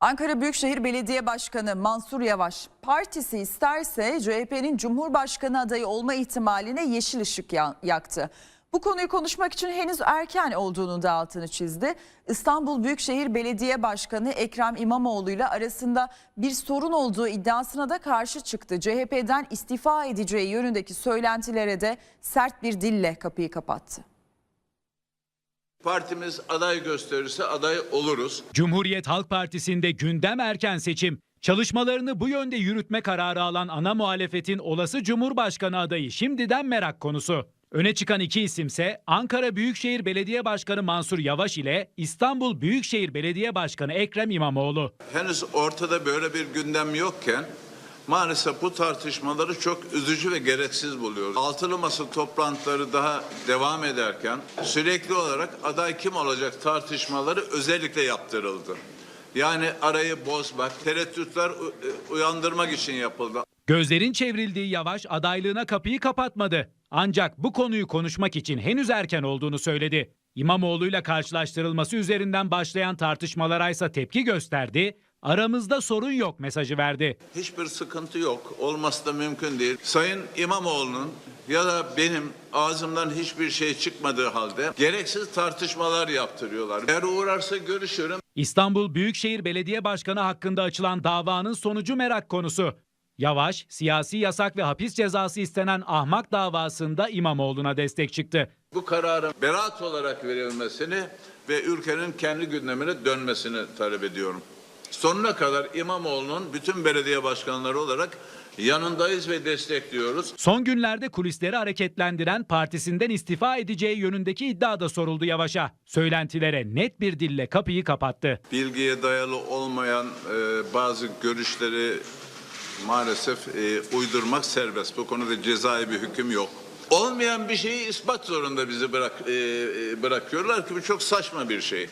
Ankara Büyükşehir Belediye Başkanı Mansur Yavaş partisi isterse CHP'nin Cumhurbaşkanı adayı olma ihtimaline yeşil ışık ya- yaktı. Bu konuyu konuşmak için henüz erken olduğunu da altını çizdi. İstanbul Büyükşehir Belediye Başkanı Ekrem İmamoğlu ile arasında bir sorun olduğu iddiasına da karşı çıktı. CHP'den istifa edeceği yönündeki söylentilere de sert bir dille kapıyı kapattı. Partimiz aday gösterirse aday oluruz. Cumhuriyet Halk Partisi'nde gündem erken seçim. Çalışmalarını bu yönde yürütme kararı alan ana muhalefetin olası Cumhurbaşkanı adayı şimdiden merak konusu. Öne çıkan iki isimse Ankara Büyükşehir Belediye Başkanı Mansur Yavaş ile İstanbul Büyükşehir Belediye Başkanı Ekrem İmamoğlu. Henüz ortada böyle bir gündem yokken maalesef bu tartışmaları çok üzücü ve gereksiz buluyoruz. Altılı masa toplantıları daha devam ederken sürekli olarak aday kim olacak tartışmaları özellikle yaptırıldı. Yani arayı bozmak, tereddütler u- uyandırmak için yapıldı. Gözlerin çevrildiği Yavaş adaylığına kapıyı kapatmadı. Ancak bu konuyu konuşmak için henüz erken olduğunu söyledi. İmamoğlu'yla karşılaştırılması üzerinden başlayan tartışmalara ise tepki gösterdi. Aramızda sorun yok mesajı verdi. Hiçbir sıkıntı yok. Olması da mümkün değil. Sayın İmamoğlu'nun ya da benim ağzımdan hiçbir şey çıkmadığı halde gereksiz tartışmalar yaptırıyorlar. Eğer uğrarsa görüşürüm. İstanbul Büyükşehir Belediye Başkanı hakkında açılan davanın sonucu merak konusu. Yavaş, siyasi yasak ve hapis cezası istenen ahmak davasında İmamoğlu'na destek çıktı. Bu kararın beraat olarak verilmesini ve ülkenin kendi gündemine dönmesini talep ediyorum. Sonuna kadar İmamoğlu'nun bütün belediye başkanları olarak yanındayız ve destekliyoruz. Son günlerde kulisleri hareketlendiren partisinden istifa edeceği yönündeki iddia da soruldu Yavaş'a. Söylentilere net bir dille kapıyı kapattı. Bilgiye dayalı olmayan e, bazı görüşleri maalesef e, uydurmak serbest. Bu konuda cezai bir hüküm yok. Olmayan bir şeyi ispat zorunda bizi bırak, e, e, bırakıyorlar ki bu çok saçma bir şey.